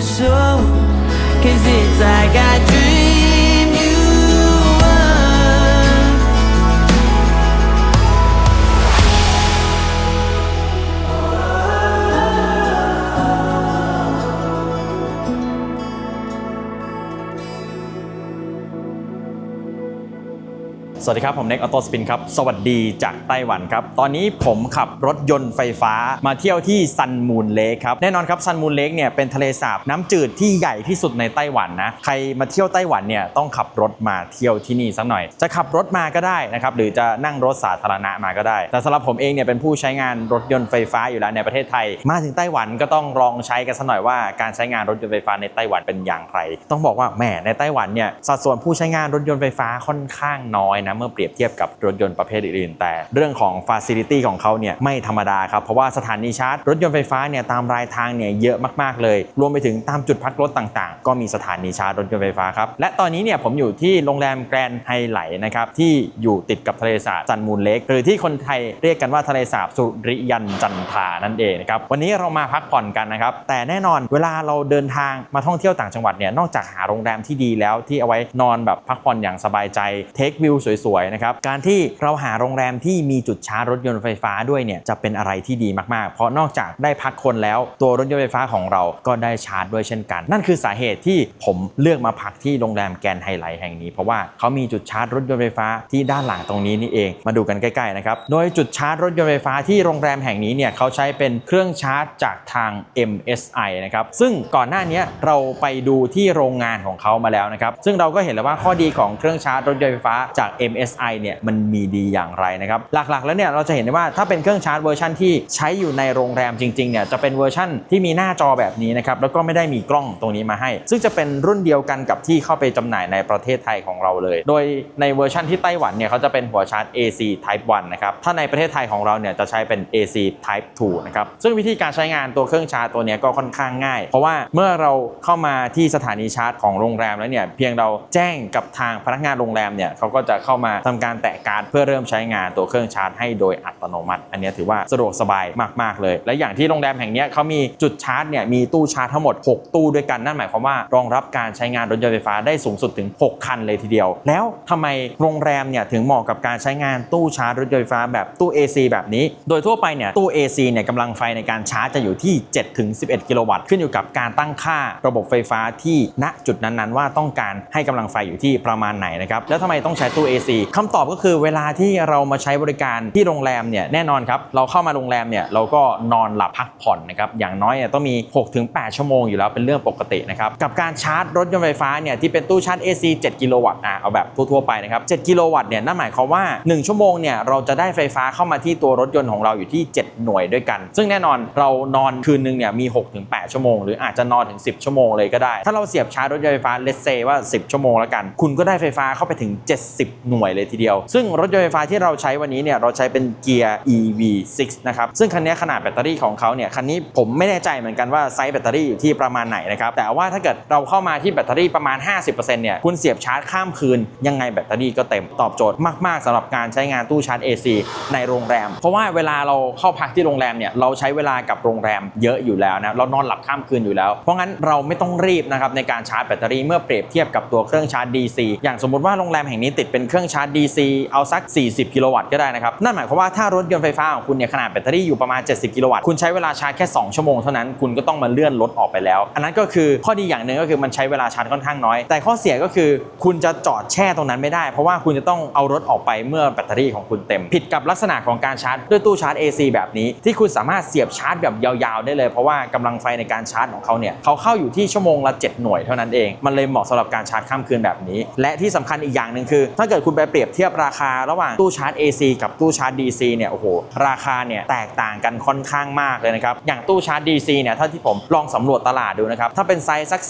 soon. Cause it's like I dream สวัสดีครับ ผมเน็กออโต้สปินครับ สวัสดีจากไต้หวันครับ ตอนนี้ผมขับรถยนต์ไฟฟ้ามาเที่ยวที่ซันมูนเลคครับ แน่นอนครับซันมูนเลคเนี่ยเป็นทะเลสาบน้ำจืดที่ใหญ่ที่สุดในไต้หวันนะ ใครมาเที่ยวไต้หวันเนี่ยต้องขับรถมาเที่ยวที่นี่สักหน่อย จะขับรถมาก็ได้นะครับ หรือจะนั่งรถสาธารณะมาก็ได้ แต่สำหรับผมเองเนี่ยเป็นผู้ใช้งานรถยนต์ไฟฟ้าอยู่แล้วในประเทศไทย มาถึงไต้หวันก็ต้องลองใช้กันสักหน่อยว่าการใช้งานรถยนต์ไฟฟ้าในไต้หวันเป็นอย่างไร ต้องบอกว่าแหมในไต้หวันเนี่ยสัดส่วนผู้ใช้งานรถยนต์ไฟฟ้าค่อนข้างน้อยนะเมื่อเปรียบเทียบกับรถยนต์ประเภทอื่นๆ แต่เรื่องของฟ a ซิลิตี้ของเขาเนี่ยไม่ธรรมดาครับ เพราะว่าสถานีชาร์จรถยนต์ไฟฟ้าเนี่ยตามรายทางเนี่ยเยอะมากๆเลย รวมไปถึงตามจุดพักรถต่างๆ ก็มีสถานีชาร์จรถยนต์ไฟฟ้าครับและตอนนี้เนี่ยผมอยู่ที่โรงแรมแกรนด์ไฮไลท์นะครับที่อยู่ติดกับทะเลสาบจันมูลเล็กหรือที่คนไทยเรียกกันว่าทะเลสาบสุริยันจันทานั่นเองนะครับวันนี้เรามาพักผ่อนกันนะครับแต่แน่นอนเวลาเราเดินทางมาท่องเที่ยวต่างจังหวัดเนี่ยนอกจากหาโรงแรมที่ดีแล้วที่เอาไว้นอนแบบพักผ่อนอย่างสบายใจเทควิวสวยๆนะครับการที่เราหาโรงแรมที่มีจุดชาร์จรถยนต์ไฟฟ้าด้วยเนี่ยจะเป็นอะไรที่ดีมากๆ เพราะนอกจากได้พักคนแล้วตัวรถยนต์ไฟฟ้าของเราก็ได้ชาร์จด้วยเช่นกัน นั่นคือสาเหตุที่ผมเลือกมาพักที่โรงแรมแกนไฮไลท์แห่งนี้ เพราะว่าเขามีจุดชาร์จรถยนต์ไฟฟ้าที่ด้านหลังตรงนี้นี่เองมาดูกันใกล้ๆนะครับโดยจุดชาร์จรถยนต์ไฟฟ้าที่โรงแรมแห่งนี้เนี่ยเขาใช้เป็นเครื่องชาร์จจากทาง MSI นะครับซึ่งก่อนหน้านี้เราไปดูที่โรงงานของเขามาแล้วนะครับซึ่งเราก็เห็นแล้วว่าข้อดีของเครื่องชาร์จรถยนต์ไฟฟ้าจาก m MSI เนี่ยมันมีดีอย่างไรนะครับ หลักๆแล้วเนี่ยเราจะเห็นได้ว่าถ้าเป็นเครื่องชาร์จเวอร์ชันที่ใช้อยู่ในโรงแรมจริงๆเนี่ยจะเป็นเวอร์ชันที่มีหน้าจอแบบนี้นะครับแล้วก็ไม่ได้มีกล้องตรงนี้มาให้ ซึ่งจะเป็นรุ่นเดียวกันกับที่เข้าไปจำหน่ายในประเทศไทยของเราเลย โดยในเวอร์ชันที่ไต้หวันเนี่ยเขาจะเป็นหัวชาร์จ AC Type 1นะครับถ้าในประเทศไทยของเราเนี่ยจะใช้เป็น AC Type 2นะครับซึ่งวิธีการใช้งานตัวเครื่องชาร์จตัวนี้ก็ค่อนข้างง่าย เพราะว่าเมื่อเราเข้ามาที่สถานีชาร์จของโรงแรมแล้วเนี่ยเพียงเราแจ้งกับทางพนักงานโรงแรมเนี่ยเขาก็จะเข้ามาทำการแตะการ์ดเพื่อเริ่มใช้งานตัวเครื่องชาร์จให้โดยอัตโนมัติ อันนี้ถือว่าสะดวกสบายมาก ๆ เลย และอย่างที่โรงแรมแห่งนี้เขามีจุดชาร์จเนี่ยมีตู้ชาร์จทั้งหมด 6 ตู้ด้วยกันนั่นหมายความว่ารองรับการใช้งานรถยนต์ไฟฟ้าได้สูงสุดถึง 6 คันเลยทีเดียว แล้วทำไมโรงแรมเนี่ยถึงเหมาะกับการใช้งานตู้ชาร์จรถยนต์ไฟฟ้าแบบตู้ AC แบบนี้ โดยทั่วไปเนี่ยตู้ AC เนี่ยกำลังไฟในการชาร์จจะอยู่ที่ 7-11 กิโลวัตต์ขึ้นอยู่กับการตั้งค่าระบบไฟฟ้าที่ณจุดนั้นๆ ว่าต้องการให้กำลังไฟอยู่ที่ประมาณไหนนะครับแล้วทำไมต้องใช้ตู้ AC คำตอบก็คือเวลาที่เรามาใช้บริการที่โรงแรมเนี่ยแน่นอนครับเราเข้ามาโรงแรมเนี่ยเราก็นอนหลับพักผ่อนนะครับอย่างน้อยเนี่ยต้องมี 6-8 ชั่วโมงอยู่แล้วเป็นเรื่องปกตินะครับกับการชาร์จรถยนต์ไฟฟ้าเนี่ยที่เป็นตู้ชาร์จ AC 7 กิโลวัตต์อะเอาแบบทั่วๆไปนะครับ7กิโลวัตต์เนี่ยนั่นหมายความว่า 1 ชั่วโมงเนี่ยเราจะได้ไฟฟ้าเข้ามาที่ตัวรถยนต์ของเราอยู่ที่ 7 หน่วยด้วยกัน ซึ่งแน่นอนเรานอนคืนนึงเนี่ยมี 6-8 ชั่วโมง หรืออาจจะนอนถึง 10 ชั่วโมงเลยก็ได้ ถ้าเราเสียบชาร์จรถยนต์ไฟฟ้าเลสเซว่า 10 ชั่วโมงแล้วกัน คุณก็ได้ไฟฟ้าเข้าไปถึง 70 หน่วยเลยทีเดียว ซึ่งรถยนต์ไฟฟ้าที่เราใช้วันนี้เนี่ยเราใช้เป็นเกียร์ EV6 นะครับซึ่งคันนี้ขนาดแบตเตอรี่ของเขาเนี่ยคันนี้ผมไม่แน่ใจเหมือนกันว่าไซส์แบตเตอรี่อยู่ที่ประมาณไหนนะครับแต่ว่าถ้าเกิดเราเข้ามาที่แบตเตอรี่ประมาณ 50%เนี่ยคุณเสียบชาร์จข้ามคืน ยังไงแบตเตอรี่ก็เต็มตอบโจทย์มากๆสำหรับการใช้งานตู้ชาร์จ AC ในโรงแรม เพราะว่าเวลาเราเข้าพักที่โรงแรมเนี่ยเราใช้เวลากับโรงแรมเยอะอยู่แล้วนะเรานอนหลับข้ามคืนอยู่แล้ว เพราะงั้นเราไม่ต้องรีบนะครับในการชาร์จแบตเตอรี่เมื่อเปรียบเทียบกับตัวเครื่องชาร์จ DC อย่างสมมติว่าโรงแรมแห่งนี้ติดเป็นเครื่องชาร์จ DC เอาสัก 40 กิโลวัตต์ก็ได้นะครับ นั่นหมายความว่าถ้ารถยนต์ไฟฟ้าของคุณเนี่ยขนาดแบตเตอรี่อยู่ประมาณ 70 กิโลวัตต์ คุณใช้เวลาชาร์จแค่ 2 ชั่วโมงเท่านั้น คุณก็ต้องมาเลื่อนรถออกไปแล้ว อันนั้นก็คือข้อดีอย่างหนึ่งก็คือมันใช้เวลาชาร์จค่อนข้างน้อย แต่ข้อเสียก็คือคุณจะจอดแช่ตรงนั้นไม่ได้ เพราะว่าคุณจะต้องเอารถออกไปเมื่อแบตเตอรี่ของคุณเต็ม ผิดกับลักษณะของการชาร์จด้วยตู้ชาร์จ AC แบบนี้ ที่คุณสามารถเสียบชาร์จแบบยาวๆ ได้เลย เพราะว่ากำลังไฟในการชาร์จของเขาเนี่ยเขาเข้าอยู่ที่ชั่วโมงละ 7 หน่วยเท่านั้นเอง มันเลยเหมาะสำหรับการชาร์จข้ามคืนแบบนี้ และที่สำคัญอีกอย่างหนึ่งคือ ถ้าเกิดคุณไปเปรียบเทียบราคาระหว่างตู้ชาร์จ AC กับตู้ชาร์จ DC เนี่ยโอ้โหราคาเนี่ยแตกต่างกันค่อนข้างมากเลยนะครับอย่างตู้ชาร์จ DC เนี่ยถ้าที่ผมลองสำรวจตลาดดูนะครับถ้าเป็นไซส์สัก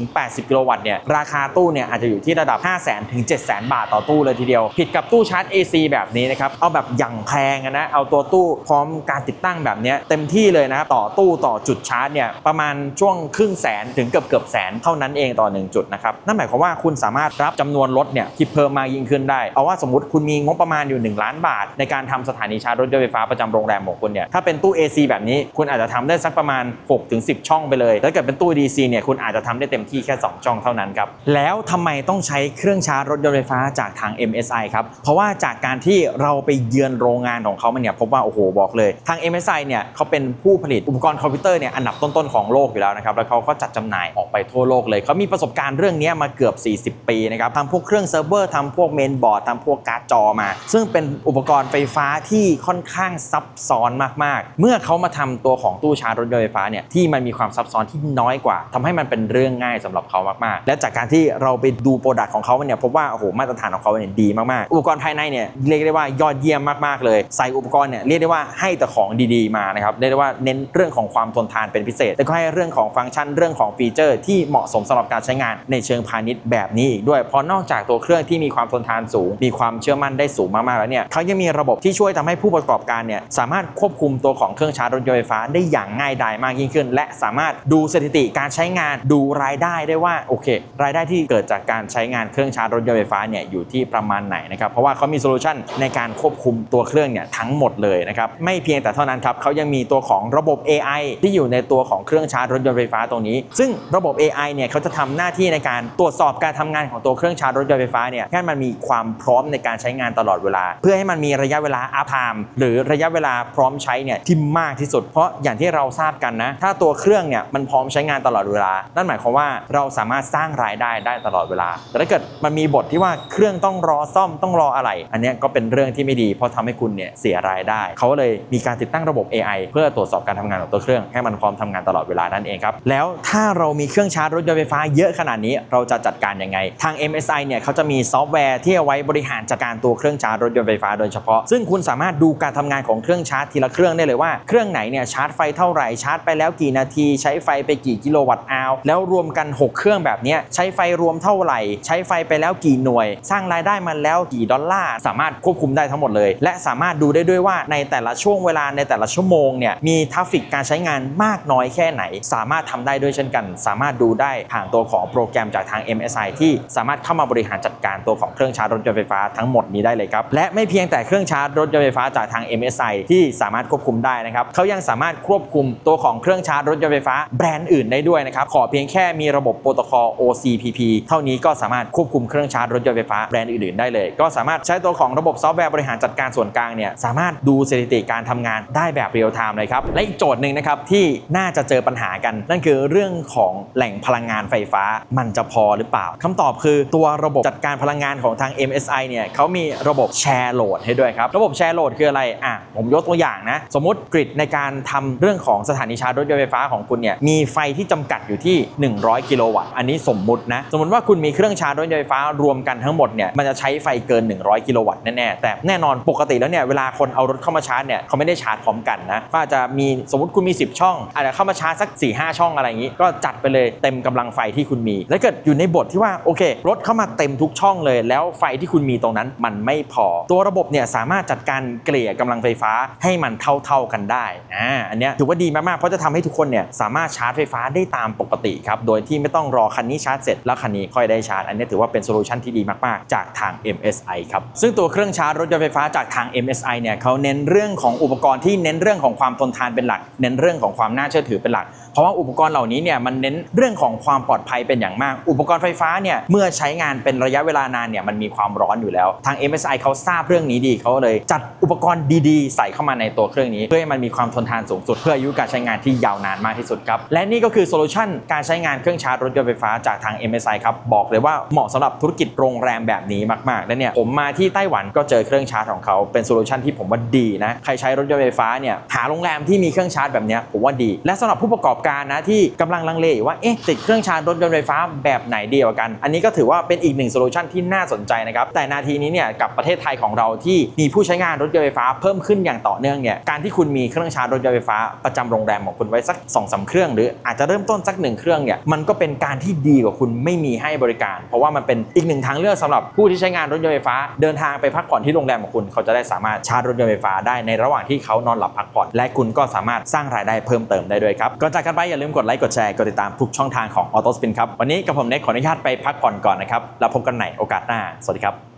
40-80 กิโลวัตต์เนี่ยราคาตู้เนี่ยอาจจะอยู่ที่ระดับ5 0 0 0 0 0ถึง700,000 บาทต่อตู้เลยทีเดียว ผิดกับตู้ชาร์จ AC แบบนี้นะครับเอาแบบอย่างแพงนะเอาตัวตู้พร้อมการติดตั้งแบบเนี้ยเต็มที่เลยนะครับต่อตู้ต่อจุดชาร์จเนี่ยประมาณช่วงครึ่งแสนถึงเกือบเกือบแสนเท่านั้นเองต่อ 1 จุดนะครับนั่นหมายความว่าคุณสามารถรับจำนวนรถเนี่ยที่เพิ่มมากยิ่งขึ้นได้ได้ เอาว่าสมมติคุณมีงบประมาณอยู่ 1 ล้านบาท ในการทำสถานีชาร์จรถยนต์ไฟฟ้าประจำโรงแรมของคุณเนี่ยถ้าเป็นตู้ AC แบบนี้คุณอาจจะทำได้สักประมาณ 6-10 ช่องไปเลยถ้าเกิดเป็นตู้ DC เนี่ยคุณอาจจะทำได้เต็มที่แค่ 2 ช่องเท่านั้นครับแล้วทำไมต้องใช้เครื่องชาร์จรถยนต์ไฟฟ้าจากทาง MSI ครับเพราะว่าจากการที่เราไปเยือนโรงงานของเขามาเนี่ยพบว่าโอ้โหบอกเลยทาง MSI เนี่ยเขาเป็นผู้ผลิตอุปกรณ์คอมพิวเตอร์เนี่ยอันดับต้นๆของโลกอยู่แล้วนะครับแล้วเขาก็จัดจำหน่ายออกไปทั่วโลกเลยเขามีประสบการณ์เรื่องนี้มาเกือบ 40 ปีนะครับทำพวกเครื่องเซิร์ฟเวอร์ทำพวกเมนบอร์ดทำพวกการ์ดจอมา ซึ่งเป็นอุปกรณ์ไฟฟ้าที่ค่อนข้างซับซ้อนมากๆ เมื่อเขามาทำตัวของตู้ชาร์จรถยนต์ไฟฟ้าเนี่ยที่มันมีความซับซ้อนที่น้อยกว่าทำให้มันเป็นเรื่องง่ายสำหรับเขามากๆ และจากการที่เราไปดูโปรดักต์ของเขาเนี่ยพบว่าโอ้โหมาตรฐานของเขาเนี่ยดีมากๆ อุปกรณ์ภายในเนี่ยเรียกได้ว่ายอดเยี่ยมมากๆเลยใส่อุปกรณ์เนี่ยเรียกได้ว่าให้แต่ของดีๆมานะครับเรียกได้ว่าเน้นเรื่องของความทนทานเป็นพิเศษแต่ก็ให้เรื่องของฟังก์ชันเรื่องของฟีเจอร์ ที่เหมาะสมสำหรับการใช้งานในเชิงพาณิชย์แบบนี้อีกด้วยเพราะนอกจากตัวเครื่องที่มีความทนทานสูง มีความเชื่อมั่นได้สูงมากๆแล้วเนี่ยเขายังมีระบบที่ช่วยทำให้ผู้ประกอบการเนี่ยสามารถควบคุมตัวของเครื่องชาร์จรถยนต์ไฟฟ้าได้อย่างง่ายดายมากยิ่งขึ้น และสามารถดูสถิติการใช้งานดูรายได้ได้ว่าโอเค รายได้ที่เกิดจากการใช้งานเครื่องชาร์จรถยนต์ไฟฟ้าเนี่ยอยู่ที่ประมาณไหนนะครับเพราะว่าเขามีโซลูชันในการควบคุมตัวเครื่องเนี่ยทั้งหมดเลยนะครับไม่เพียงแต่เท่านั้นครับเขายังมีตัวของระบบ AI ที่อยู่ในตัวของเครื่องชาร์จรถยนต์ไฟฟ้าตรงนี้ ซึ่งระบบ AI เนี่ยเขาจะทำหน้าที่ในการตรวจสอบการทำงานของตัวเครื่องชาร์จรถยนต์ไฟฟ้าเนี่ยให้มันมีความความพร้อมในการใช้งานตลอดเวลา เพื่อให้มันมีระยะเวลาอัพไทม์หรือระยะเวลาพร้อมใช้เนี่ยที่มากที่สุด เพราะอย่างที่เราทราบกันนะ ถ้าตัวเครื่องเนี่ยมันพร้อมใช้งานตลอดเวลา นั่นหมายความว่าเราสามารถสร้างรายได้ได้ตลอดเวลา แต่ถ้าเกิดมันมีบทที่ว่าเครื่องต้องรอซ่อมต้องรออะไร อันนี้ก็เป็นเรื่องที่ไม่ดี เพราะทำให้คุณเนี่ยเสียรายได้ เขาเลยมีการติดตั้งระบบ AI เพื่อตรวจสอบการทำงานของตัวเครื่องให้มันพร้อมทำงานตลอดเวลานั่นเองครับ แล้วถ้าเรามีเครื่องชาร์จรถยนต์ไฟฟ้าเยอะขนาดนี้ เราจะจัดการยังไง ทาง MSI เนี่ยเขาจะมีซอฟต์แวร์ที่เอาไว้บริหารจัดการตัวเครื่องชาร์จรถยนต์ไฟฟ้าโดยเฉพาะ ซึ่งคุณสามารถดูการทำงานของเครื่องชาร์จทีละเครื่องได้เลยว่าเครื่องไหนเนี่ยชาร์จไฟเท่าไหร่ชาร์จไปแล้วกี่นาที ใช้ไฟไปกี่กิโลวัตต์อาวแล้วรวมกัน 6 เครื่องแบบเนี้ยใช้ไฟรวมเท่าไหร่ ใช้ไฟไปแล้วกี่หน่วย สร้างรายได้มาแล้วกี่ดอลลาร์สามารถควบคุมได้ทั้งหมดเลย และสามารถดูได้ด้วยว่าในแต่ละช่วงเวลาในแต่ละชั่วโมงเนี่ยมีทราฟฟิกการใช้งานมากน้อยแค่ไหน สามารถทำได้ด้วยเช่นกัน สามารถดูได้ผ่านตัวของโปรแกรมจากทาง MSI ที่สามารถเข้ามาบริหารจัดการตัวของเครื่องชาร์จรถยนต์ไฟฟ้าทั้งหมดนี้ได้เลยครับ และไม่เพียงแต่เครื่องชาร์จรถยนต์ไฟฟ้าจากทาง MSI ที่สามารถควบคุมได้นะครับเขายังสามารถควบคุมตัวของเครื่องชาร์จรถยนต์ไฟฟ้าแบรนด์อื่นได้ด้วยนะครับขอเพียงแค่มีระบบโปรโตคอล OCPP เท่านี้ก็สามารถควบคุมเครื่องชาร์จรถยนต์ไฟฟ้าแบรนด์อื่นๆได้เลย ก็สามารถใช้ตัวของระบบซอฟต์แวร์บริหารจัดการส่วนกลางเนี่ยสามารถดูสถิติการทำงานได้แบบเรียลไทม์เลยครับและอีกโจทย์หนึ่งนะครับที่น่าจะเจอปัญหากัน นั่นคือเรื่องของแหล่งพลังงานไฟฟ้ามันจะพอหรือเปล่าคำตอบคือตัวระบบจัดการพลังงานของทาง MSI เนี่ยเขามีระบบแชร์โหลดให้ด้วยครับ ระบบแชร์โหลดคืออะไรอะผมยกตัวอย่างนะ สมมติกริดในการทำเรื่องของสถานีชาร์จรถยนต์ไฟฟ้าของคุณเนี่ยมีไฟที่จำกัดอยู่ที่ 100 กิโลวัตต์อันนี้สมมุตินะ สมมติว่าคุณมีเครื่องชาร์จรถยนต์ไฟฟ้ารวมกันทั้งหมดเนี่ยมันจะใช้ไฟเกิน 100 กิโลวัตต์แน่ๆแต่แน่นอนปกติแล้วเนี่ยเวลาคนเอารถเข้ามาชาร์จเนี่ยเขาไม่ได้ชาร์จพร้อมกันนะก็อาจจะมีสมมติคุณมี 10 ช่องอาจจะเข้ามาชาร์จสัก 4 5 ช่องอะไรอย่างนี้ ก็จัดไปเลยเต็มกำลังไฟที่คุณมี แล้วเกิดอยู่ในบทที่ว่าโอเครถเข้ามาเต็มทุกช่องเลยแล้วไฟที่คุณมีตรงนั้นมันไม่พอ ตัวระบบเนี่ยสามารถจัดการเกลี่ยกำลังไฟฟ้าให้มันเท่า ๆกันได้อ่าอันเนี้ยถือว่าดีมากๆ เพราะจะทำให้ทุกคนเนี่ยสามารถชาร์จไฟฟ้าได้ตามปกติครับโดยที่ไม่ต้องรอคันนี้ชาร์จเสร็จแล้วคันนี้ค่อยได้ชาร์จ อันนี้ถือว่าเป็นโซลูชันที่ดีมากๆ จากทาง MSI ครับซึ่งตัวเครื่องชาร์จรถยนต์ไฟฟ้าจากทาง MSI เนี่ยเขาเน้นเรื่องของอุปกรณ์ที่เน้นเรื่องของความทนทานเป็นหลัก เน้นเรื่องของความน่าเชื่อถือเป็นหลัก เพราะว่าอุปกรณ์เหล่านี้เนี่ยมันเน้นเรื่องของความปลอดภัยเป็นอย่างมาก อุปกรณ์ไฟฟ้าเนี่ยเมื่อใช้งานเป็นระยะเวลานานเนี่ยมันมีความร้อนอยู่แล้ว ทาง MSI เขาทราบเรื่องนี้ดีเขาเลย จัดอุปกรณ์ดีๆ ใส่เข้ามาในตัวเครื่องนี้ เพื่อให้มันมีความทนทานสูงสุด เพื่ออายุการใช้งานที่ยาวนานมากที่สุดครับ และนี่ก็คือโซลูชันการใช้งานเครื่องชาร์จรถยนต์ไฟฟ้าจากทาง MSI ครับบอกเลยว่าเหมาะสำหรับธุรกิจโรงแรมแบบนี้มากๆและเนี่ยผมมาที่ไต้หวันก็เจอเครื่องชาร์จของเขาเป็นโซลูชันที่ผมว่าดีนะใครใช้รถยนต์ไฟฟ้าเนี่ยหาโรงแรมที่มีเครื่องชาร์จแบบนี้ผมว่าดี และสำหรับผู้ประกอบการนะที่กำลังลังเลอยู่ว่าเอ๊ะติดเครื่องชาร์จรถยนต์ไฟฟ้าแบบไหนดีกว่ากัน อันนี้ก็ถือว่าเป็นอีกหนึ่งโซลูชันที่น่าสนใจนะครับแต่นาทีนี้เนี่ยกับประเทศไทยของเราที่มีผู้ใช้งานรถยนต์ไฟฟ้าเพิ่มขึ้นอย่างต่อเนื่องเนี่ยการที่คุณมีเครื่องชาร์จรถยนต์ไฟฟ้าประจำโรงแรมของคุณไว้สัก2อสาเครื่อง หรืออาจจะเริ่มต้นสักหนึ่งเครื่องเนี่ยมันก็เป็นการที่ดีกว่าคุณไม่มีให้บริการ เพราะว่ามันเป็นอีกหนึ่งทางเลือกสำหรับผู้ที่ใช้งานรถยนต์ไฟฟ้า เดินทางไปพักผ่อนที่โรงแรมของคุณ เขาจะได้สามารถชาร์จรถยนต์ไฟฟ้าได้ในระหว่างที่เขานอนหลับพักผ่อน และคุณก็สามารถสร้างรายได้เพิ่มเติมได้ด้วยครับก่อนจากกันไปอย่าลืมกดไลค์กดแชร์กดติดตามทุกช่องทางของ Auto Spin ครับวันนี้กับผมเน็กขออนุญาตไปพักผ่อนก่อนนะครับแล้วพบกันใหม่โอกาสหน้าสวัสดีครับ